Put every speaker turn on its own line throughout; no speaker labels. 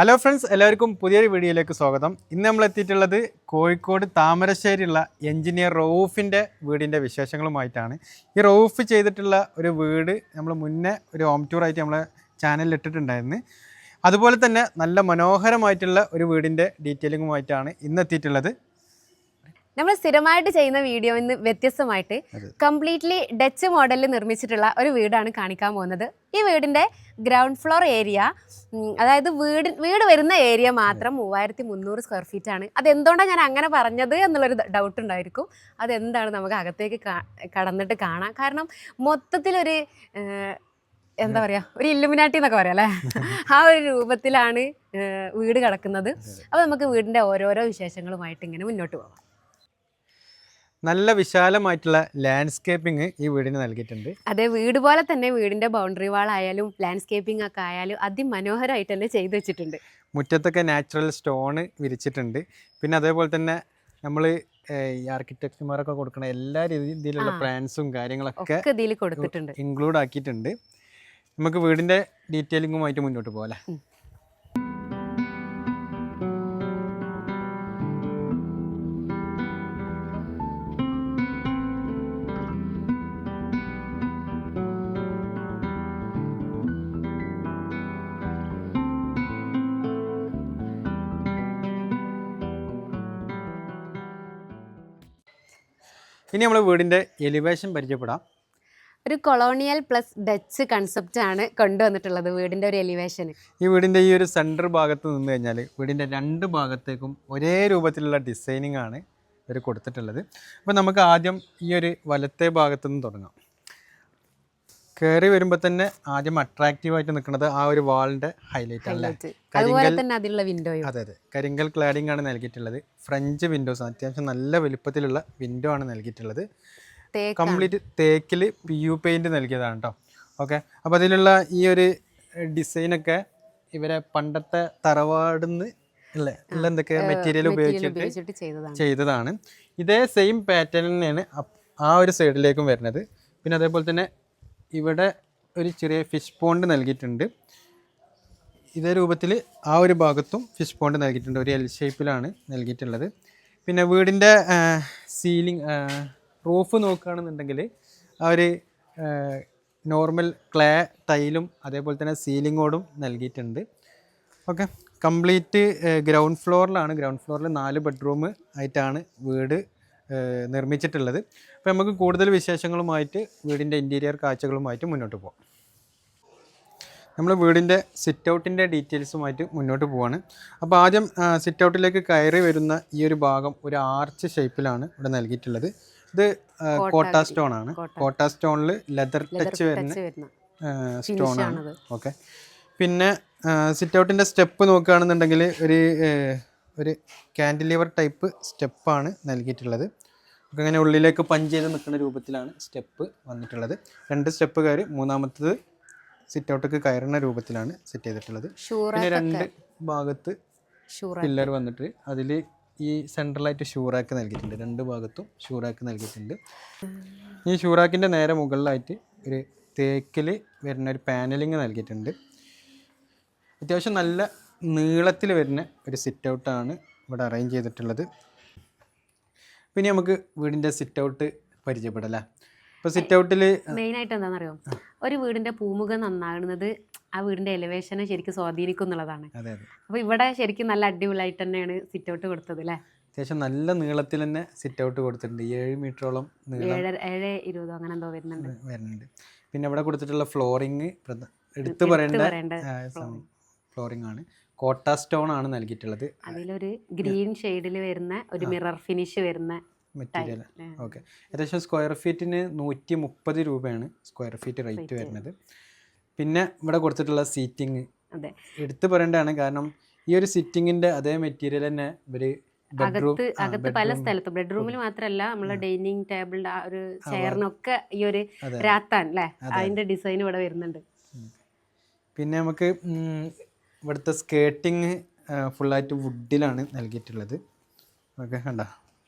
Hello friends എല്ലാവർക്കും പുതിയൊരു വീഡിയോയിലേക്ക് സ്വാഗതം. ഇന്ന് നമ്മൾ എത്തിയിട്ടുള്ളത് കോഴിക്കോട് താമരശ്ശേരിയുള്ള എഞ്ചിനീയർ റൌഫിന്റെ വീടിന്റെ വിശേഷങ്ങളുമായിട്ടാണ്. ഈ റൌഫ് ചെയ്തിട്ടുള്ള ഒരു വീട് നമ്മൾ മുന്നേ ഒരു ഹോം ടൂർ ആയിട്ട് നമ്മളെ ചാനലിൽ ഇട്ടിട്ടുണ്ടായിരുന്നു. അതുപോലെ തന്നെ നല്ല മനോഹരമായിട്ടുള്ള ഒരു വീടിന്റെ ഡീറ്റെയിലിങ്ങുമായിട്ടാണ് ഇന്ന് എത്തിയിട്ടുള്ളത്.
നമ്മൾ സ്ഥിരമായിട്ട് ചെയ്യുന്ന വീഡിയോ ഇന്ന് വ്യത്യസ്തമായിട്ട് കംപ്ലീറ്റ്ലി ഡച്ച് മോഡലിൽ നിർമ്മിച്ചിട്ടുള്ള ഒരു വീടാണ് കാണിക്കാൻ പോകുന്നത്. ഈ വീടിന്റെ ഗ്രൗണ്ട് ഫ്ലോർ ഏരിയ അതായത് വീട് വീട് വരുന്ന ഏരിയ മാത്രം മൂവായിരത്തി മുന്നൂറ് സ്ക്വയർ ഫീറ്റ് ആണ്. അതെന്തുകൊണ്ടാണ് ഞാൻ അങ്ങനെ പറഞ്ഞത് എന്നുള്ളൊരു ഡൗട്ട് ഉണ്ടായിരിക്കും. അതെന്താണ് നമുക്ക് അകത്തേക്ക് കടന്നിട്ട് കാണാം. കാരണം മൊത്തത്തിലൊരു എന്താ പറയാ ഒരു ഇല്ലുമിനാട്ടി എന്നൊക്കെ പറയാം അല്ലേ? ആ ഒരു രൂപത്തിലാണ് വീട് കിടക്കുന്നത്. അപ്പോൾ നമുക്ക് വീടിന്റെ ഓരോരോ വിശേഷങ്ങളുമായിട്ട് ഇങ്ങനെ മുന്നോട്ട് പോകാം
നല്ല വിശാലമായിട്ടുള്ള ലാൻഡ്സ്കേപ്പിംഗ് ഈ വീടിന് നൽകിയിട്ടുണ്ട്.
അതെ വീട് പോലെ തന്നെ വീടിന്റെ ബൗണ്ടറി വാൾ ആയാലും ലാൻഡ്സ്കേപ്പിംഗ് ഒക്കെ ആയാലും അതിമനോഹരമായിട്ട് തന്നെ ചെയ്തു വെച്ചിട്ടുണ്ട്.
മുറ്റത്തൊക്കെ നാച്ചുറൽ സ്റ്റോണ് വിരിച്ചിട്ടുണ്ട്. പിന്നെ അതേപോലെ തന്നെ നമ്മൾ ഈ ആർക്കിടെക്ട്മാരൊക്കെ കൊടുക്കുന്ന എല്ലാ രീതിയിലുള്ള. പ്ലാൻസും കാര്യങ്ങളൊക്കെ
ഇതിൽ കൊടുത്തിട്ടുണ്ട്.
ഇൻക്ലൂഡ് ആക്കിയിട്ടുണ്ട്. നമുക്ക് വീടിന്റെ ഡീറ്റെയിലിങ്ങുമായിട്ട് മുന്നോട്ട് പോകാം ഇനി നമ്മൾ വീടിന്റെ എലിവേഷൻ പരിചയപ്പെടാം.
ഒരു കൊളോണിയൽ പ്ലസ് ഡച്ച് കൺസെപ്റ്റ് ആണ് കൊണ്ടുവന്നിട്ടുള്ളത് വീടിന്റെ ഒരു എലിവേഷന്
ഈ വീടിന്റെ ഈ ഒരു സെന്റർ ഭാഗത്ത് നിന്ന് കഴിഞ്ഞാൽ വീടിന്റെ രണ്ട് ഭാഗത്തേക്കും ഒരേ രൂപത്തിലുള്ള ഡിസൈനിങ് ആണ് ഇവർ കൊടുത്തിട്ടുള്ളത്. അപ്പോൾ നമുക്ക് ആദ്യം ഈ ഒരു വലത്തെ ഭാഗത്തു നിന്ന് തുടങ്ങാം. കയറി വരുമ്പോൾ തന്നെ ആദ്യം അട്രാക്റ്റീവ് ആയിട്ട് നിൽക്കുന്നത് ആ ഒരു വാളിന്റെ ഹൈലൈറ്റ് അല്ലേ?
അതുപോലെ തന്നെ അതിലുള്ള വിൻഡോയും
അതെ അതെ. കരിങ്കൽ ക്ലാഡിംഗ് ആണ് നൽകിയിട്ടുള്ളത്. ഫ്രഞ്ച് വിൻഡോസ് അത്യാവശ്യം നല്ല വലുപ്പത്തിലുള്ള വിൻഡോ ആണ് നൽകിയിട്ടുള്ളത്. കംപ്ലീറ്റ് തേക്കിൽ പി യു പെയിന്റ് നൽകിയതാണ് കേട്ടോ ഓക്കെ അപ്പോൾ അതിലുള്ള ഈ ഒരു ഡിസൈനൊക്കെ ഇവരെ പണ്ടത്തെ തറവാടുന്ന് അല്ലേ? ഉള്ള എന്തൊക്കെ മെറ്റീരിയൽ ഉപയോഗിച്ചിട്ട്
ചെയ്തതാണ്.
ഇതേ സെയിം പാറ്റേൺ തന്നെയാണ് ആ ഒരു സൈഡിലേക്കും വരുന്നത്. പിന്നെ അതേപോലെ തന്നെ ഇവിടെ ഒരു ചെറിയ ഫിഷ് പോണ്ട് നൽകിയിട്ടുണ്ട്. ഇതേ രൂപത്തിൽ ആ ഒരു ഭാഗത്തും ഫിഷ് പോണ്ട് നൽകിയിട്ടുണ്ട്. ഒരു എൽ ഷേപ്പിലാണ് നൽകിയിട്ടുള്ളത്. പിന്നെ വീടിന്റെ സീലിംഗ് റൂഫ് നോക്കുകയാണെന്നുണ്ടെങ്കിൽ ആ ഒരു നോർമൽ ക്ലേ ടൈലും അതേപോലെ തന്നെ സീലിങ്ങോടും നൽകിയിട്ടുണ്ട്. ഓക്കെ. കംപ്ലീറ്റ് ഗ്രൗണ്ട് ഫ്ലോറിലാണ് ഗ്രൗണ്ട് ഫ്ലോറിൽ നാല് ബെഡ്റൂം ആയിട്ടാണ് വീട് നിർമ്മിച്ചിട്ടുള്ളത്. അപ്പോൾ നമുക്ക് കൂടുതൽ വിശേഷങ്ങളുമായിട്ട് വീടിന്റെ ഇന്റീരിയർ കാഴ്ചകളുമായിട്ട് മുന്നോട്ട് പോകാം നമ്മൾ വീടിന്റെ സിറ്റ് ഔട്ടിന്റെ ഡീറ്റെയിൽസുമായിട്ട് മുന്നോട്ട് പോവാണ്. അപ്പോൾ ആദ്യം സിറ്റ് ഔട്ടിലേക്ക് കയറി വരുന്ന ഈ ഒരു ഭാഗം ഒരു ആർച്ച് ഷേപ്പിലാണ് ഇവിടെ നൽകിയിട്ടുള്ളത്. ഇത് കോട്ട സ്റ്റോൺ ആണ്.
കോട്ട.
സ്റ്റോണിൽ ലെതർ ടച്ച് വരുന്ന സ്റ്റോൺ ആണ്. ഓക്കെ. പിന്നെ സിറ്റ് ഔട്ടിന്റെ സ്റ്റെപ്പ് നോക്കുകയാണെന്നുണ്ടെങ്കിൽ ഒരു ഒരു കാൻഡിലിവർ ടൈപ്പ് സ്റ്റെപ്പാണ് നൽകിയിട്ടുള്ളത്. നമുക്ക് അങ്ങനെ ഉള്ളിലേക്ക് പഞ്ച് ചെയ്ത് നിൽക്കുന്ന രൂപത്തിലാണ് സ്റ്റെപ്പ് വന്നിട്ടുള്ളത്. രണ്ട് സ്റ്റെപ്പ് കയറി മൂന്നാമത്തത് സിറ്റ് ഔട്ടൊക്കെ കയറുന്ന രൂപത്തിലാണ് സെറ്റ് ചെയ്തിട്ടുള്ളത്. പിന്നെ രണ്ട് ഭാഗത്ത് പില്ലർ വന്നിട്ട് അതിൽ ഈ സെൻട്രലായിട്ട് ഷൂറാക്ക് നൽകിയിട്ടുണ്ട്. രണ്ട് ഭാഗത്തും ഷൂറാക്ക് നൽകിയിട്ടുണ്ട്. ഈ ഷൂറാക്കിന്റെ നേരെ മുകളിലായിട്ട് ഒരു തേക്കിൽ വരുന്ന ഒരു പാനലിങ് നൽകിയിട്ടുണ്ട്. അത്യാവശ്യം നല്ല നീളത്തിൽ വരുന്ന ഒരു സിറ്റ് ഔട്ടാണ് ഇവിടെ അറേഞ്ച് ചെയ്തിട്ടുള്ളത്. പിന്നെ നമുക്ക് വീടിന്റെ സിറ്റ് ഔട്ട് പരിചയപ്പെടല്ലേ ഇപ്പോൾ സിറ്റ് ഔട്ടിൽ
മെയിനായിട്ട് എന്താണെന്നറിയോ? ഒരു വീടിന്റെ പൂമുഖം നന്നാകുന്നത് ആ വീടിന്റെ എലിവേഷനെ ശരിക്കും സ്വാധീനിക്കും എന്നുള്ളതാണ്.
അതെ അതെ.
അപ്പൊ ഇവിടെ ശരിക്കും നല്ല അടിപൊളിയായിട്ട് തന്നെയാണ് സിറ്റ് ഔട്ട് കൊടുത്തത് അല്ലേ?
അത്യാവശ്യം നല്ല നീളത്തിൽ തന്നെ സിറ്റ് ഔട്ട് കൊടുത്തിട്ടുണ്ട്. ഏഴ് മീറ്ററോളം നീളം
ഏഴര ഏഴ് ഇരുപതോ അങ്ങനെ എന്തോ വരുന്നുണ്ട്.
വരുന്നുണ്ട്. പിന്നെ ഇവിടെ കൊടുത്തിട്ടുള്ള ഫ്ലോറിങ് എടുത്തു പറയേണ്ട
പറയേണ്ട
ഫ്ലോറിംഗ് ആണ്. കോട്ട സ്റ്റോൺ ആണ് നൽകിയിട്ടുള്ളത്.
അതിലൊരു ഗ്രീൻ ഷെയ്ഡിൽ വരുന്ന ഒരു മിറർ ഫിനിഷ് വരുന്ന
മെറ്റീരിയൽ. ഓക്കെ. ഏകദേശം സ്ക്വയർ ഫീറ്റിന് നൂറ്റി മുപ്പത് രൂപയാണ് സ്ക്വയർ ഫീറ്റ് റേറ്റ് വരുന്നത്. പിന്നെ ഇവിടെ കൊടുത്തിട്ടുള്ള സീറ്റിംഗ് എടുത്തു പറയേണ്ടതാണ് കാരണം ഈ ഒരു സിറ്റിങ്ങിന്റെ അതേ മെറ്റീരിയൽ തന്നെ ഇവർ
അകത്ത് അകത്ത് പല സ്ഥലത്തും. ബെഡ്റൂമിൽ മാത്രമല്ല നമ്മളെ ഡൈനിങ് ടേബിളിന്റെ ആ ഒരു ചെയറിനൊക്കെ ഈ ഒരു. രാത്താൻ അല്ലേ അതിന്റെ ഡിസൈൻ ഇവിടെ വരുന്നുണ്ട്.
പിന്നെ നമുക്ക് ഇവിടുത്തെ സ്കേട്ടിങ് ഫുള്ളായിട്ട് വുഡിലാണ് നൽകിയിട്ടുള്ളത്. ഓക്കെ കണ്ട?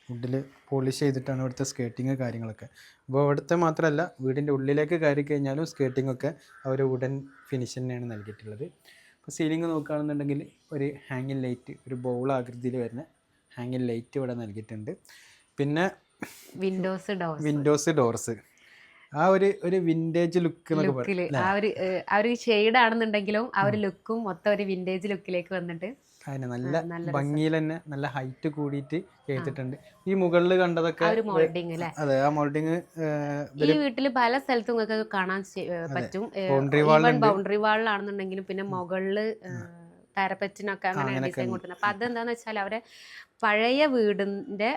വുഡിൽ പോളിഷ് ചെയ്തിട്ടാണ് ഇവിടുത്തെ സ്കേട്ടിങ് കാര്യങ്ങളൊക്കെ. അപ്പോൾ ഇവിടുത്തെ മാത്രമല്ല വീടിന്റെ ഉള്ളിലേക്ക് കയറി കഴിഞ്ഞാലും സ്കേട്ടിംഗ് ഒക്കെ അവർ വുഡൻ ഫിനിഷ് തന്നെയാണ് നൽകിയിട്ടുള്ളത്. ഇപ്പോൾ സീലിംഗ് നോക്കുകയാണെന്നുണ്ടെങ്കിൽ ഒരു ഹാങ്ങിങ് ലൈറ്റ് ഒരു ബൗൾ ആകൃതിയിൽ വരുന്ന ഹാങ്ങിങ് ലൈറ്റ് ഇവിടെ നൽകിയിട്ടുണ്ട്. പിന്നെ
വിൻഡോസ് ഡോർ
വിൻഡോസ് ഡോർസ്. ആ ഒരു ഒരു വിന്റേജ് ലുക്ക്
ലുക്കിൽ ആ ഒരു ആ ഒരു ഷെയ്ഡ് ആണെന്നുണ്ടെങ്കിലും ആ ഒരു ലുക്കും മൊത്തം ഒരു വിന്റേജ് ലുക്കിലേക്ക് വന്നിട്ട്
അതിന് നല്ല ഭംഗിയിൽ തന്നെ നല്ല ഹൈറ്റ് കൂടിയിട്ട് ചെയ്തിട്ടുണ്ട്. ഈ മുകളിൽ കണ്ടതൊക്കെ അതെ ആ മോൾഡിങ്
ഈ വീട്ടിൽ പല സ്ഥലത്തും നിങ്ങൾക്ക് കാണാൻ പറ്റും. ബൗണ്ടറി വാളിലാണെന്നുണ്ടെങ്കിലും പിന്നെ മുകളിൽ പാരപ്പറ്റിനൊക്കെ അങ്ങനെ ഡിസൈൻ കൊടുക്കുന്നത് അപ്പൊ അതെന്താന്ന് വെച്ചാൽ അവരെ പഴയ വീടിന്റെ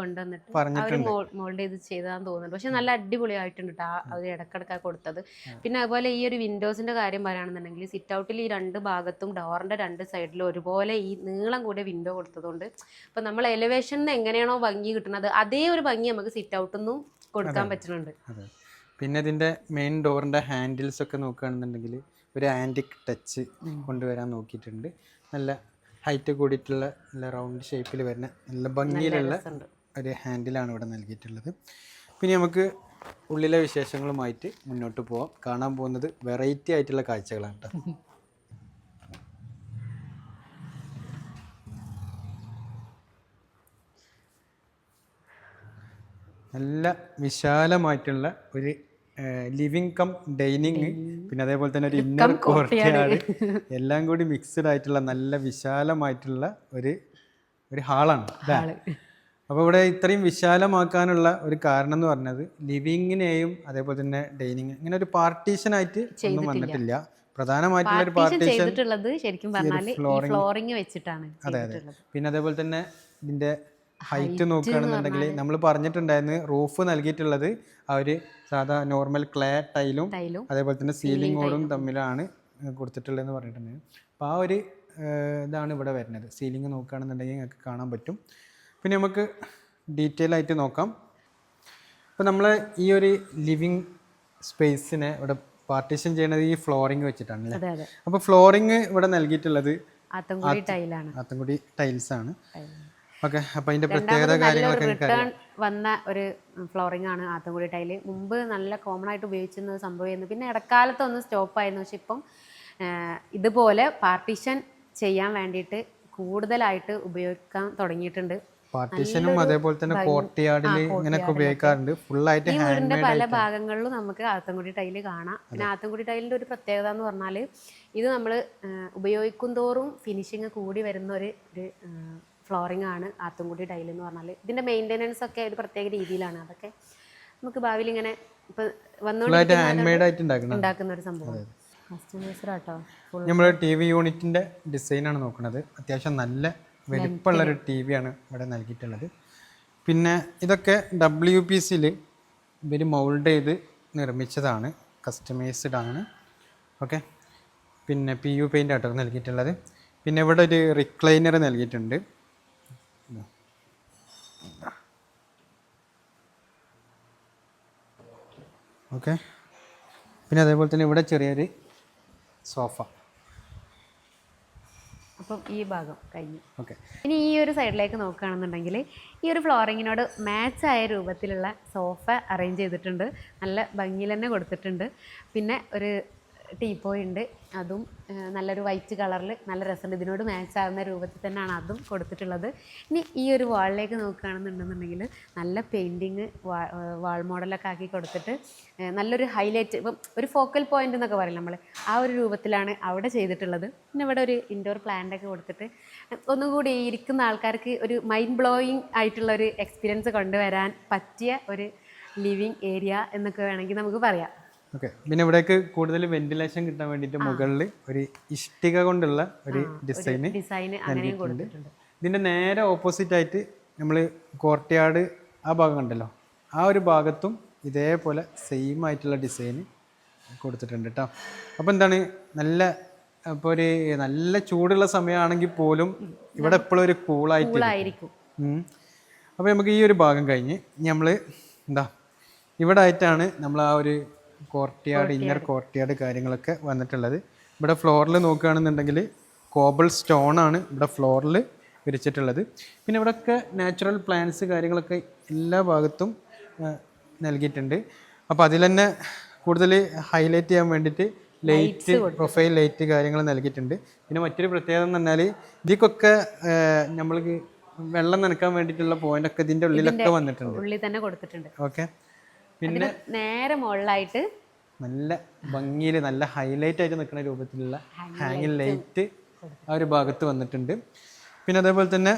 കൊണ്ടുവന്നിട്ട്
അവർ
മോൾഡ് ചെയ്ത് ചെയ്താന്ന് തോന്നുന്നുണ്ട്. പക്ഷെ നല്ല അടിപൊളിയായിട്ടുണ്ട് കേട്ടോ അവർ ഇടക്കിടക്ക കൊടുത്തത്. പിന്നെ അതുപോലെ ഈ ഒരു വിൻഡോസിന്റെ കാര്യം പറയുകയാണെന്നുണ്ടെങ്കിൽ സിറ്റ് ഔട്ടിൽ ഈ രണ്ട് ഭാഗത്തും ഡോറിന്റെ രണ്ട് സൈഡിലും ഒരുപോലെ ഈ നീളം കൂടിയ വിൻഡോ കൊടുത്തതുകൊണ്ട് ഇപ്പൊ നമ്മൾ എലിവേഷനിൽ എങ്ങനെയാണോ ഭംഗി കിട്ടുന്നത് അതേ ഒരു ഭംഗി നമുക്ക് സിറ്റ് ഔട്ടിൽ നിന്നും കൊടുക്കാൻ പറ്റുന്നുണ്ട്.
പിന്നെ ഇതിന്റെ മെയിൻ ഡോറിന്റെ ഹാൻഡിൽസ് ഒക്കെ നോക്കുകയാണെന്നുണ്ടെങ്കിൽ ഒരു ആന്റിക് ടച്ച് കൊണ്ടുവരാൻ നോക്കിയിട്ടുണ്ട്. നല്ല ഹൈറ്റ് കൂടിയിട്ടുള്ള നല്ല റൗണ്ട് ഷേപ്പിൽ വരുന്ന നല്ല ഭംഗിയിലുള്ള. ഒരു ഹാൻഡിലാണ് ഇവിടെ നൽകിയിട്ടുള്ളത്. പിന്നെ നമുക്ക് ഉള്ളിലെ വിശേഷങ്ങളുമായിട്ട് മുന്നോട്ട് പോവാം. കാണാൻ പോകുന്നത് വെറൈറ്റി ആയിട്ടുള്ള കാഴ്ചകളാണ് കേട്ടോ നല്ല വിശാലമായിട്ടുള്ള ഒരു ലിവിങ് കം ഡൈനിങ് പിന്നെ അതേപോലെ തന്നെ ഒരു ഇന്നർ കോർട്ടിയാട് എല്ലാം കൂടി മിക്സ്ഡ് ആയിട്ടുള്ള നല്ല വിശാലമായിട്ടുള്ള ഒരു ഒരു ഹാളാണ്. അപ്പൊ അപ്പോൾ ഇവിടെ ഇത്രയും വിശാലമാക്കാനുള്ള ഒരു കാരണം എന്ന് പറഞ്ഞത് ലിവിങ്ങിനെയും അതേപോലെ തന്നെ ഡൈനിങ് ഇങ്ങനെ ഒരു പാർട്ടീഷൻ ആയിട്ട് ഒന്നും വന്നിട്ടില്ല. പ്രധാനമായിട്ടുള്ള ഒരു
പാർട്ടീഷൻ ശരിക്കും ഫ്ലോറിങ് വെച്ചിട്ടാണ് ചെയ്തിട്ടുള്ളത്.
പിന്നെ അതേപോലെ തന്നെ ഇതിന്റെ ഹൈറ്റ് നോക്കുകയാണെന്നുണ്ടെങ്കിൽ നമ്മൾ പറഞ്ഞിട്ടുണ്ടായിരുന്നു റൂഫ് നൽകിയിട്ടുള്ളത് ആ ഒരു സാധാ നോർമൽ ക്ലേ ടൈലും അതേപോലെ തന്നെ സീലിങ്ങോടും തമ്മിലാണ് കൊടുത്തിട്ടുള്ളതെന്ന് പറഞ്ഞിട്ടുണ്ട്. അപ്പോൾ ആ ഒരു ഇതാണ് ഇവിടെ വരുന്നത്. സീലിംഗ് നോക്കുകയാണെന്നുണ്ടെങ്കിൽ നിങ്ങൾക്ക് കാണാൻ പറ്റും. പിന്നെ നമുക്ക് ഡീറ്റെയിൽ ആയിട്ട് നോക്കാം. അപ്പോൾ നമ്മൾ ഈ ഒരു ലിവിങ് സ്പേസിനെ ഇവിടെ പാർട്ടീഷൻ ചെയ്യണത് ഈ ഫ്ലോറിംഗ് വെച്ചിട്ടാണ് അല്ലേ? അപ്പോൾ ഫ്ലോറിംഗ് ഇവിടെ നൽകിയിട്ടുള്ളത്
ആത്തങ്കുടി
ആത്തൻകുടി ടൈൽസ്. ആണ് ഓക്കെ അപ്പോൾ അതിന്റെ പ്രത്യേകത കാര്യങ്ങളൊക്കെ
റിട്ടേൺ വന്ന ഒരു ഫ്ലോറിംഗ് ആണ് ആത്തൻകുടി ടൈൽ മുമ്പ് നല്ല കോമൺ ആയിട്ട് ഉപയോഗിച്ചിരുന്ന സംഭവമായിരുന്നു പിന്നെ ഇടക്കാലത്ത് ഒന്ന് സ്റ്റോപ്പ് ആയിരുന്നു. പക്ഷെ ഇപ്പം ഇതുപോലെ പാർട്ടീഷൻ ചെയ്യാൻ വേണ്ടിയിട്ട് കൂടുതലായിട്ട് ഉപയോഗിക്കാൻ തുടങ്ങിയിട്ടുണ്ട്.
പാർട്ടീഷനും അതേപോലെ തന്നെ കോർട്ടിയാർഡിൽ ഇങ്ങനെയൊക്കെ ഉപയോഗിക്കാറുണ്ട്.
ഫുൾ
ആയിട്ട്
വീടിന്റെ പല ഭാഗങ്ങളിലും നമുക്ക് ആത്തൻകുടി ടൈൽ കാണാം. പിന്നെ ആത്തൻകുടി ടൈലിന്റെ ഒരു പ്രത്യേകത എന്ന് പറഞ്ഞാൽ ഇത് നമ്മൾ ഉപയോഗിക്കും തോറും ഫിനിഷിങ് കൂടി വരുന്ന ഒരു ഒരു ഫ്ലോറിംഗ് ആണ് ആത്തുംകുടി ടൈൽ എന്ന് പറഞ്ഞാൽ ഇതിന്റെ മെയിന്റെനൻസ് ഒക്കെ ഒരു പ്രത്യേക രീതിയിലാണ് അതൊക്കെ. നമുക്ക് ഭാവിയിൽ ഇങ്ങനെ ഇപ്പൊ
ഉണ്ടാക്കുന്നത്
ഉണ്ടാക്കുന്ന ഒരു സംഭവം.
നമ്മൾ ടി വി യൂണിറ്റിന്റെ ഡിസൈനാണ് നോക്കുന്നത് അത്യാവശ്യം നല്ല വലിപ്പമുള്ള ഒരു ടി വിയാണ് ഇവിടെ നൽകിയിട്ടുള്ളത്. പിന്നെ ഇതൊക്കെ ഡബ്ല്യു പി സിയിൽ ഇവർ മൗൾഡ് ചെയ്ത് നിർമ്മിച്ചതാണ്. കസ്റ്റമൈസ്ഡ് ആണ്. ഓക്കെ പിന്നെ പി യു പെയിന്റ് ആട്ടോ നൽകിയിട്ടുള്ളത്. പിന്നെ ഇവിടെ ഒരു റിക്ലൈനർ നൽകിയിട്ടുണ്ട്. ഓക്കെ. പിന്നെ അതേപോലെ തന്നെ ഇവിടെ ചെറിയൊരു സോഫ.
അപ്പം ഈ ഭാഗം കഴിഞ്ഞു.
ഓക്കെ.
ഇനി ഈ ഒരു സൈഡിലേക്ക് നോക്കുകയാണെന്നുണ്ടെങ്കിൽ ഈ ഒരു ഫ്ലോറിങ്ങിനോട് മാച്ച് ആയ രൂപത്തിലുള്ള സോഫ അറേഞ്ച് ചെയ്തിട്ടുണ്ട്. നല്ല ഭംഗിയിൽ തന്നെ കൊടുത്തിട്ടുണ്ട്. പിന്നെ ഒരു ടീപ്പോയ് ഉണ്ട്. അതും നല്ലൊരു വൈറ്റ് കളറിൽ നല്ല രസമുണ്ട്. ഇതിനോട് മാച്ച് ആവുന്ന രൂപത്തിൽ തന്നെയാണ് അതും കൊടുത്തിട്ടുള്ളത്. ഇനി ഈ ഒരു വാളിലേക്ക് നോക്കുകയാണെന്നുണ്ടെന്നുണ്ടെങ്കിൽ നല്ല പെയിന്റിങ് വാൾ മോഡലൊക്കെ ആക്കി കൊടുത്തിട്ട് നല്ലൊരു ഹൈലൈറ്റ് ഇപ്പം ഒരു ഫോക്കൽ പോയിന്റ് എന്നൊക്കെ പറയും നമ്മൾ ആ ഒരു രൂപത്തിലാണ് അവിടെ ചെയ്തിട്ടുള്ളത്. പിന്നെ ഇവിടെ ഒരു ഇൻഡോർ പ്ലാന്റൊക്കെ കൊടുത്തിട്ട് ഒന്നുകൂടി ഇരിക്കുന്ന ആൾക്കാർക്ക് ഒരു മൈൻഡ് ബ്ലോയിങ് ആയിട്ടുള്ള ഒരു എക്സ്പീരിയൻസ് കൊണ്ടുവരാൻ പറ്റിയ ഒരു ലിവിങ് ഏരിയ എന്നൊക്കെ വേണമെങ്കിൽ നമുക്ക് പറയാം.
ഓക്കെ. പിന്നെ ഇവിടേക്ക് കൂടുതൽ വെന്റിലേഷൻ കിട്ടാൻ വേണ്ടിയിട്ട് മുകളിൽ ഒരു ഇഷ്ടിക കൊണ്ടുള്ള ഒരു
ഡിസൈൻ
ഇതിന്റെ നേരെ ഓപ്പോസിറ്റ് ആയിട്ട് നമ്മൾ കോർട്ട്യാർഡ് ആ ഭാഗം കണ്ടല്ലോ. ആ ഒരു ഭാഗത്തും ഇതേപോലെ സെയിം ആയിട്ടുള്ള ഡിസൈൻ കൊടുത്തിട്ടുണ്ട് കേട്ടോ അപ്പോൾ എന്താണ്? നല്ല അപ്പോൾ ഒരു നല്ല ചൂടുള്ള സമയമാണെങ്കിൽ പോലും ഇവിടെ എപ്പോഴും ഒരു കൂളായിട്ട് അപ്പോൾ നമുക്ക് ഈ ഒരു ഭാഗം കഴിഞ്ഞ് നമ്മൾ എന്താ ഇവിടെ ആയിട്ടാണ് നമ്മൾ ആ ഒരു കോർട്ടിയാർഡ് ഇന്നർ കോർട്ടിയാർഡ് കാര്യങ്ങളൊക്കെ വന്നിട്ടുള്ളത്. ഇവിടെ ഫ്ലോറിൽ നോക്കുകയാണെന്നുണ്ടെങ്കിൽ കോബിൾ സ്റ്റോൺ ആണ് ഇവിടെ ഫ്ലോറിൽ വിരിച്ചിട്ടുള്ളത്. പിന്നെ ഇവിടെയൊക്കെ നാച്ചുറൽ പ്ലാന്റ്സ് കാര്യങ്ങളൊക്കെ എല്ലാ ഭാഗത്തും നൽകിയിട്ടുണ്ട്. അപ്പോൾ അതിൽ തന്നെ കൂടുതൽ ഹൈലൈറ്റ് ചെയ്യാൻ വേണ്ടിയിട്ട് ലൈറ്റ് പ്രൊഫൈൽ ലൈറ്റ് കാര്യങ്ങൾ നൽകിയിട്ടുണ്ട്. പിന്നെ മറ്റൊരു പ്രത്യേകത എന്ന് പറഞ്ഞാൽ ഇതിക്കൊക്കെ നമ്മൾക്ക് വെള്ളം നനക്കാൻ വേണ്ടിയിട്ടുള്ള പോയിന്റ് ഒക്കെ ഇതിന്റെ ഉള്ളിലൊക്കെ വന്നിട്ടുണ്ട്.
ഉള്ളിൽ തന്നെ കൊടുത്തിട്ടുണ്ട്.
ഓക്കെ. പിന്നെ
നേരെ മുകളിലായിട്ട്
നല്ല ഭംഗിയിൽ നല്ല ഹൈലൈറ്റ് ആയിട്ട് നിൽക്കുന്ന രൂപത്തിലുള്ള ഹാങ്ങിങ് ലൈറ്റ് ആ ഒരു ഭാഗത്ത് വന്നിട്ടുണ്ട്. പിന്നെ അതേപോലെ തന്നെ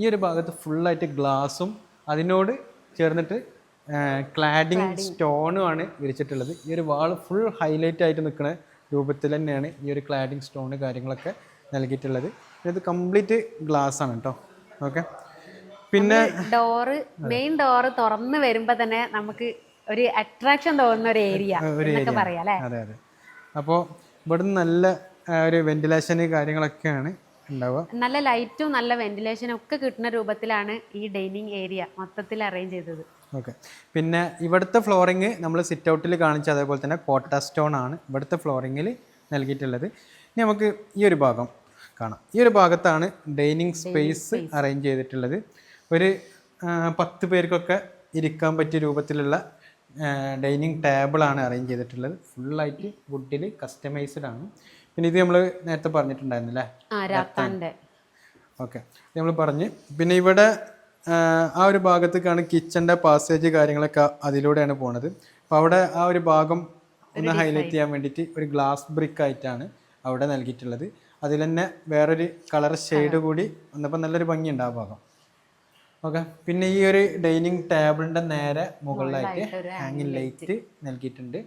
ഈ ഒരു ഭാഗത്ത് ഫുള്ളായിട്ട് ഗ്ലാസും അതിനോട് ചേർന്നിട്ട് ക്ലാഡിങ് സ്റ്റോണും ആണ് വിരിച്ചിട്ടുള്ളത്. ഈ ഒരു വാൾ ഫുൾ ഹൈലൈറ്റ് ആയിട്ട് നിൽക്കുന്ന രൂപത്തിൽ തന്നെയാണ് ഈ ഒരു ക്ലാഡിങ് സ്റ്റോണ് കാര്യങ്ങളൊക്കെ നൽകിയിട്ടുള്ളത്. ഇത് കംപ്ലീറ്റ് ഗ്ലാസ് ആണ് കേട്ടോ ഓക്കെ പിന്നെ
ഡോറ് മെയിൻ ഡോറ് തുറന്നു വരുമ്പോ തന്നെ നമുക്ക് ഒരു അട്രാക്ഷൻ തോന്നുന്ന ഒരു ഏരിയ എന്നൊക്കെ പറയാം അല്ലെ?
അതെ അതെ. അപ്പോ ഇവിടുന്ന് നല്ല ഒരു വെന്റിലേഷന് കാര്യങ്ങളൊക്കെയാണ് ഉണ്ടാവുക.
നല്ല ലൈറ്റും നല്ല വെന്റിലേഷനും ഒക്കെ കിട്ടുന്ന രൂപത്തിലാണ് ഈ ഡൈനിങ് ഏരിയ മൊത്തത്തിൽ അറേഞ്ച് ചെയ്തത്.
ഓക്കെ. പിന്നെ ഇവിടുത്തെ ഫ്ലോറിങ് നമ്മൾ സിറ്റ് ഔട്ടിൽ കാണിച്ച അതേപോലെ തന്നെ കോട്ട സ്റ്റോൺ ആണ് ഇവിടുത്തെ ഫ്ലോറിങ്ങിൽ നൽകിയിട്ടുള്ളത്. ഇനി നമുക്ക് ഈ ഒരു ഭാഗം കാണാം. ഈ ഒരു ഭാഗത്താണ് ഡൈനിങ് സ്പേസ് അറേഞ്ച് ചെയ്തിട്ടുള്ളത്. ഒരു പത്ത് പേർക്കൊക്കെ ഇരിക്കാൻ പറ്റിയ രൂപത്തിലുള്ള ഡൈനിങ് ടേബിളാണ് അറേഞ്ച് ചെയ്തിട്ടുള്ളത്. ഫുള്ളായിട്ട് വുഡിൽ കസ്റ്റമൈസ്ഡ് ആണ്. പിന്നെ ഇത് നമ്മൾ നേരത്തെ പറഞ്ഞിട്ടുണ്ടായിരുന്നില്ലേ? ഓക്കെ. നമ്മൾ പറഞ്ഞ്. പിന്നെ ഇവിടെ ആ, ആ ഒരു ഭാഗത്തേക്കാണ് കിച്ചന്റെ പാസേജ് കാര്യങ്ങളൊക്കെ അതിലൂടെയാണ് പോണത്. അപ്പോൾ അവിടെ ആ ഒരു ഭാഗം ഒന്ന് ഹൈലൈറ്റ് ചെയ്യാൻ വേണ്ടിയിട്ട് ഒരു ഗ്ലാസ് ബ്രിക്ക് ആയിട്ടാണ് അവിടെ നൽകിയിട്ടുള്ളത്. അതിൽ തന്നെ വേറൊരു കളർ ഷെയ്ഡ് കൂടി വന്നപ്പോൾ നല്ലൊരു ഭംഗിയുണ്ട് ആ ഭാഗം. ഓക്കെ. പിന്നെ ഈ ഒരു ഡൈനിങ് ടേബിളിന്റെ നേരെ മുകളിലായിട്ട് ഹാങ്ങിങ് ലൈറ്റ്. നൽകിയിട്ടുണ്ട്.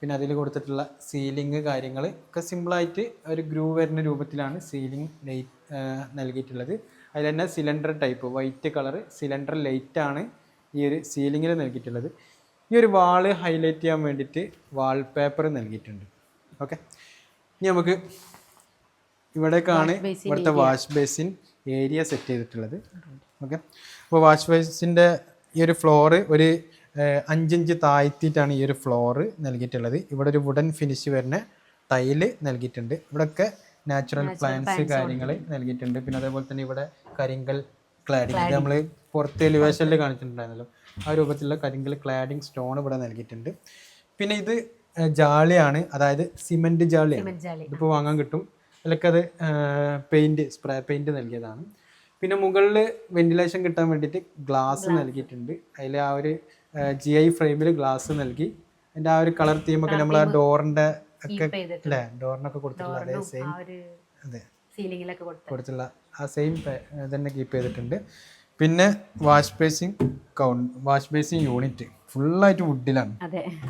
പിന്നെ അതിൽ കൊടുത്തിട്ടുള്ള സീലിംഗ് കാര്യങ്ങൾ ഒക്കെ സിമ്പിളായിട്ട് ഒരു ഗ്രൂ വരുന്ന രൂപത്തിലാണ് സീലിംഗ് ലൈറ്റ് നൽകിയിട്ടുള്ളത്. അതിൽ തന്നെ cylinder type white colour cylinder ലൈറ്റാണ് ഈ ഒരു സീലിങ്ങിൽ നൽകിയിട്ടുള്ളത്. ഈ ഒരു വാൾ ഹൈലൈറ്റ് ചെയ്യാൻ വേണ്ടിയിട്ട് വാൾപേപ്പർ നൽകിയിട്ടുണ്ട്. ഓക്കെ. ഇനി നമുക്ക് ഇവിടേക്കാണ് ഇവിടുത്തെ വാഷ് ബേസിൻ ഏരിയ സെറ്റ് ചെയ്തിട്ടുള്ളത്. ഓക്കെ. അപ്പോൾ വാഷ് ബേസിന്റെ ഈ ഒരു ഫ്ലോറ് ഒരു അഞ്ചഞ്ച് താഴ്ത്തിയിട്ടാണ് ഈ ഒരു ഫ്ലോറ് നൽകിയിട്ടുള്ളത്. ഇവിടെ ഒരു വുഡൻ ഫിനിഷ് വരുന്ന ടൈൽ നൽകിയിട്ടുണ്ട്. ഇവിടെയൊക്കെ നാച്ചുറൽ പ്ലാന്റ്സ് കാര്യങ്ങൾ നൽകിയിട്ടുണ്ട്. പിന്നെ അതേപോലെ തന്നെ ഇവിടെ കരിങ്കൽ ക്ലാഡിങ് ഇത് നമ്മൾ പുറത്ത് എലിവേഷനിൽ കാണിച്ചിട്ടുണ്ടായിരുന്നല്ലോ. ആ രൂപത്തിലുള്ള കരിങ്കൽ ക്ലാഡിങ് സ്റ്റോൺ ഇവിടെ നൽകിയിട്ടുണ്ട്. പിന്നെ ഇത് ജാളിയാണ്. അതായത് സിമെന്റ് ജാളിയാണ്. ഇതിപ്പോൾ വാങ്ങാൻ കിട്ടും. അതിലൊക്കെ അത് പെയിന്റ് സ്പ്രേ പെയിന്റ് നൽകിയതാണ്. പിന്നെ മുകളിൽ വെന്റിലേഷൻ കിട്ടാൻ വേണ്ടിയിട്ട് ഗ്ലാസ് നൽകിയിട്ടുണ്ട്. അതിൽ ആ ഒരു ജി ഐ ഫ്രെയിമിൽ ഗ്ലാസ് നൽകി. അതിന്റെ ആ ഒരു കളർ തീമൊക്കെ നമ്മൾ ആ ഡോറിന്റെ ഒക്കെ അല്ലേ ഡോറിനൊക്കെ കൊടുത്തിട്ടുള്ള അതേ സെയിം അതെ.
സീലിംഗിലൊക്കെ
കൊടുത്തിട്ടുള്ള ആ സെയിം തന്നെ കീപ്പ് ചെയ്തിട്ടുണ്ട്. പിന്നെ wash basin count wash basin unit ഫുള്ളായിട്ട് വുഡിലാണ്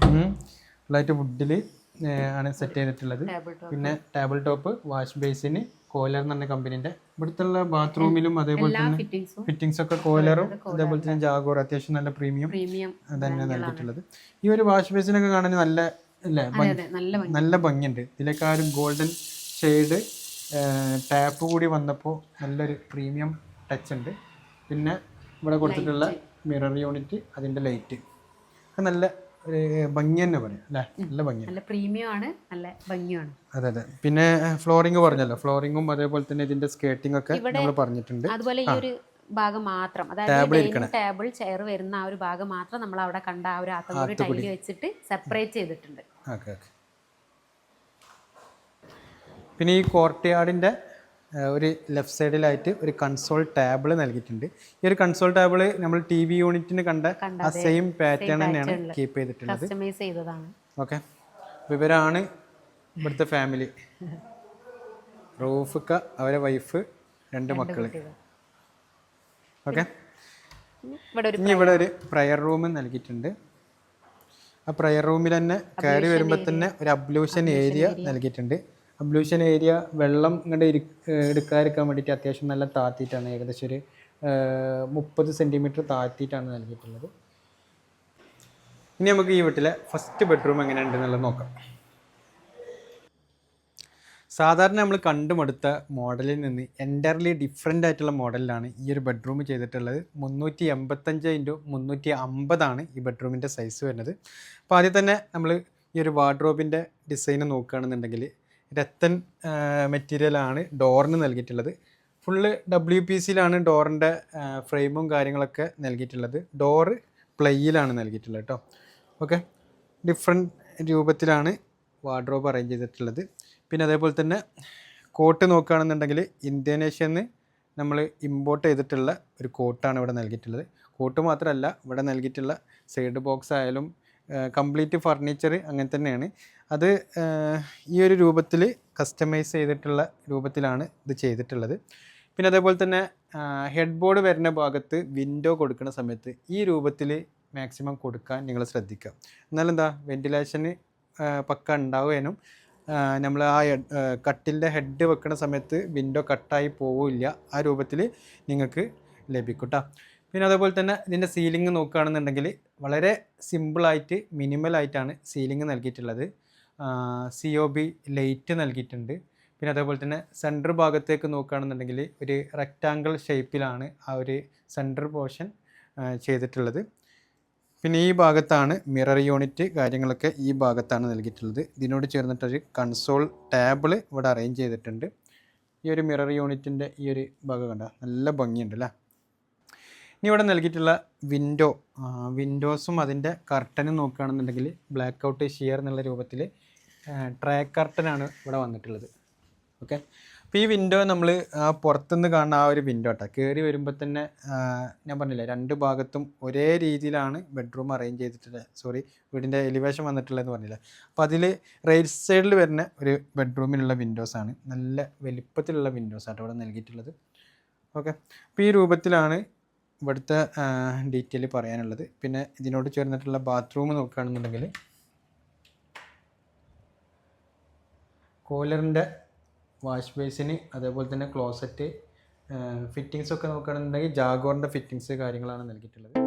ഫുള്ളായിട്ട് വുഡിൽ ആണ് സെറ്റ് ചെയ്തിട്ടുള്ളത്. പിന്നെ ടേബിൾ ടോപ്പ് വാഷ് ബേസിന് കോയിലർ എന്ന് പറഞ്ഞ കമ്പനീന്റെ ഇവിടുത്തെ ബാത്റൂമിലും അതേപോലെ തന്നെ ഫിറ്റിംഗ്സ് ഒക്കെ കോലറും അതേപോലെ തന്നെ ജാഗോർ അത്യാവശ്യം നല്ല പ്രീമിയം തന്നെ നൽകിയിട്ടുള്ളത്. ഈ ഒരു വാഷ് ബേസിനൊക്കെ കാണാൻ നല്ല അല്ലേ
നല്ല
ഭംഗിയുണ്ട്. ഇതിലേക്ക് ആ ഒരു ഗോൾഡൻ ഷെയ്ഡ് ടാപ്പ് കൂടി വന്നപ്പോൾ നല്ലൊരു പ്രീമിയം ടച്ച് ഉണ്ട് പിന്നെ ഇവിടെ കൊടുത്തിട്ടുള്ള മിറർ യൂണിറ്റ് അതിന്റെ ലൈറ്റ്. ഒക്കെ നല്ല ഒരു ഭംഗി തന്നെ പറയാം അല്ലേ? നല്ല ഭംഗി
നല്ല പ്രീമിയം ആണ് നല്ല ഭംഗിയാണ്.
അതെ അതെ. പിന്നെ ഫ്ലോറിംഗ് പറഞ്ഞല്ലോ. ഫ്ലോറിംഗും അതേപോലെ തന്നെ ഇതിന്റെ സ്കേട്ടിംഗ് ഒക്കെ നമ്മൾ പറഞ്ഞിട്ടുണ്ട്.
അതുപോലെ ഈ ഒരു ഭാഗം മാത്രം അതായത് ടേബിൾ ചെയർ വരുന്ന ആ ഒരു ഭാഗം മാത്രം നമ്മൾ അവിടെ കണ്ട ആ ഒരു ആത്തക്കൂടി ടൈൽ വെച്ചിട്ട് സെപ്പറേറ്റ് ചെയ്തിട്ടുണ്ട്.
Okay okay. പിന്നെ ഈ കോർട്ട്യാർഡിന്റെ ഒരു ലെഫ്റ്റ് സൈഡിലായിട്ട് ഒരു കൺസോൾ ടേബിൾ നൽകിയിട്ടുണ്ട്. ഈ ഒരു കൺസോൾ ടേബിൾ നമ്മൾ ടി വി യൂണിറ്റിന് കണ്ട ആ സെയിം പാറ്റേൺ തന്നെയാണ് കീപ്പ് ചെയ്തിട്ടുള്ളത്. ഓക്കെ ഇവരാണ് ഇവിടുത്തെ ഫാമിലി റൂഫിക്ക അവരെ വൈഫ് രണ്ട് മക്കൾ ഓക്കെ
ഇവിടെ ഒരു
ഇനി ഇവിടെ ഒരു പ്രയർ റൂം നൽകിയിട്ടുണ്ട്. ആ പ്രയർ റൂമിൽ തന്നെ കയറി വരുമ്പോൾ തന്നെ ഒരു അബ്ലൂഷൻ ഏരിയ നൽകിയിട്ടുണ്ട്. അബ്ലൂഷൻ ഏരിയ വെള്ളം ഇങ്ങോട്ട് ഇരി എടുക്കാതിരിക്കാൻ വേണ്ടിയിട്ട് അത്യാവശ്യം നല്ല താഴ്ത്തിയിട്ടാണ് ഏകദേശം ഒരു മുപ്പത് സെന്റിമീറ്റർ താഴ്ത്തിയിട്ടാണ് നൽകിയിട്ടുള്ളത്. ഇനി നമുക്ക് ഈ വീട്ടിലെ ഫസ്റ്റ് ബെഡ്റൂം എങ്ങനെയുണ്ട് എന്നുള്ളത് നോക്കാം. സാധാരണ നമ്മൾ കണ്ടുമടുത്ത മോഡലിൽ നിന്ന് എന്റയർലി ഡിഫറെന്റ് ആയിട്ടുള്ള മോഡലിലാണ് ഈ ഒരു ബെഡ്റൂം ചെയ്തിട്ടുള്ളത്. മുന്നൂറ്റി എൺപത്തഞ്ച് ഇന്റു മുന്നൂറ്റി അമ്പതാണ് ഈ ബെഡ്റൂമിന്റെ സൈസ് വരുന്നത്. അപ്പോൾ ആദ്യം തന്നെ നമ്മൾ ഈ ഒരു വാർഡ്രോബിന്റെ ഡിസൈൻ നോക്കുകയാണെന്നുണ്ടെങ്കിൽ രത്തൻ മെറ്റീരിയലാണ് ഡോറിന് നൽകിയിട്ടുള്ളത്. ഫുള്ള് ഡബ്ല്യു പി സിയിലാണ് ഡോറിന്റെ ഫ്രെയിമും കാര്യങ്ങളൊക്കെ നൽകിയിട്ടുള്ളത്. ഡോറ് പ്ലേയിലാണ് നൽകിയിട്ടുള്ളത് കേട്ടോ ഓക്കെ. ഡിഫറെന്റ് രൂപത്തിലാണ് വാർഡ്രോബ് അറേഞ്ച് ചെയ്തിട്ടുള്ളത്. പിന്നെ അതേപോലെ തന്നെ കോട്ട് നോക്കുകയാണെന്നുണ്ടെങ്കിൽ ഇന്തോനേഷ്യയിൽ നിന്ന് നമ്മൾ ഇമ്പോർട്ട് ചെയ്തിട്ടുള്ള ഒരു കോട്ടാണ് ഇവിടെ നൽകിയിട്ടുള്ളത്. കോട്ട് മാത്രമല്ല ഇവിടെ നൽകിയിട്ടുള്ള സൈഡ് ബോക്സ് ആയാലും കംപ്ലീറ്റ് ഫർണിച്ചർ അങ്ങനെ തന്നെയാണ്. അത് ഈ ഒരു രൂപത്തിൽ കസ്റ്റമൈസ് ചെയ്തിട്ടുള്ള രൂപത്തിലാണ് ഇത് ചെയ്തിട്ടുള്ളത്. പിന്നെ അതേപോലെ തന്നെ ഹെഡ് ബോർഡ് വരുന്ന ഭാഗത്ത് വിൻഡോ കൊടുക്കുന്ന സമയത്ത് ഈ രൂപത്തിൽ മാക്സിമം കൊടുക്കാൻ നിങ്ങൾ ശ്രദ്ധിക്കുക. എന്നാലെന്താ വെന്റിലേഷന് പക്ക ഉണ്ടാവുകയും നമ്മൾ ആ കട്ടിലിന്റെ ഹെഡ് വെക്കുന്ന സമയത്ത് വിൻഡോ കട്ടായി പോവില്ല ആ രൂപത്തിൽ നിങ്ങൾക്ക് ലഭിക്കും ട്ടോ. പിന്നെ അതേപോലെ തന്നെ ഇതിന്റെ സീലിംഗ് നോക്കുകയാണെന്നുണ്ടെങ്കിൽ വളരെ സിമ്പിളായിട്ട് മിനിമലായിട്ടാണ് സീലിംഗ് നൽകിയിട്ടുള്ളത്. സി ഒ ബി ലൈറ്റ് നൽകിയിട്ടുണ്ട്. പിന്നെ അതേപോലെ തന്നെ സെന്റർ ഭാഗത്തേക്ക് നോക്കുകയാണെന്നുണ്ടെങ്കിൽ ഒരു റെക്റ്റാങ്കിൾ ഷേപ്പിലാണ് ആ ഒരു സെന്റർ പോർഷൻ ചെയ്തിട്ടുള്ളത്. പിന്നെ ഈ ഭാഗത്താണ് മിറർ യൂണിറ്റ് കാര്യങ്ങളൊക്കെ ഈ ഭാഗത്താണ് നൽകിയിട്ടുള്ളത്. ഇതിനോട് ചേർന്നിട്ടൊരു കൺസോൾ ടേബിൾ ഇവിടെ അറേഞ്ച് ചെയ്തിട്ടുണ്ട്. ഈ ഒരു മിറർ യൂണിറ്റിന്റെ ഈ ഒരു ഭാഗം കണ്ട? നല്ല ഭംഗിയുണ്ട് അല്ലേ ഇനി ഇവിടെ നൽകിയിട്ടുള്ള വിൻഡോ വിൻഡോസും അതിന്റെ കർട്ടനും നോക്കുകയാണെന്നുണ്ടെങ്കിൽ ബ്ലാക്ക് ഔട്ട് ഷിയർ എന്നുള്ള രൂപത്തിൽ ട്രാക്ക് കർട്ടനാണ് ഇവിടെ വന്നിട്ടുള്ളത്. ഓക്കെ അപ്പോൾ ഈ വിൻഡോ നമ്മൾ പുറത്തുനിന്ന് കാണുന്ന ആ ഒരു വിൻഡോ കേട്ടോ കയറി വരുമ്പോൾ തന്നെ ഞാൻ പറഞ്ഞില്ലേ രണ്ട് ഭാഗത്തും ഒരേ രീതിയിലാണ് ബെഡ്റൂം അറേഞ്ച് ചെയ്തിട്ടുള്ളത് സോറി വീടിന്റെ എലിവേഷൻ വന്നിട്ടുള്ളതെന്ന് പറഞ്ഞില്ല. അപ്പോൾ അതിൽ റൈറ്റ് സൈഡിൽ വരുന്ന ഒരു ബെഡ്റൂമിലുള്ള ആണ്. നല്ല വലിപ്പത്തിലുള്ള വിൻഡോസ് ആട്ടോ ഇവിടെ നൽകിയിട്ടുള്ളത്. ഓക്കെ അപ്പോൾ ഈ രൂപത്തിലാണ് ഇവിടുത്തെ ഡീറ്റെയിൽ പറയാനുള്ളത്. പിന്നെ ഇതിനോട് ചേർന്നിട്ടുള്ള ബാത്റൂം നോക്കുകയാണെന്നുണ്ടെങ്കിൽ കോലറിന്റെ വാഷ് ബേസിന് അതേപോലെ തന്നെ ക്ലോസറ്റ് ഫിറ്റിങ്സ് ഒക്കെ നോക്കുകയാണെന്നുണ്ടെങ്കിൽ ജാഗോറിന്റെ ഫിറ്റിങ്സ് കാര്യങ്ങളാണ് നൽകിയിട്ടുള്ളത്.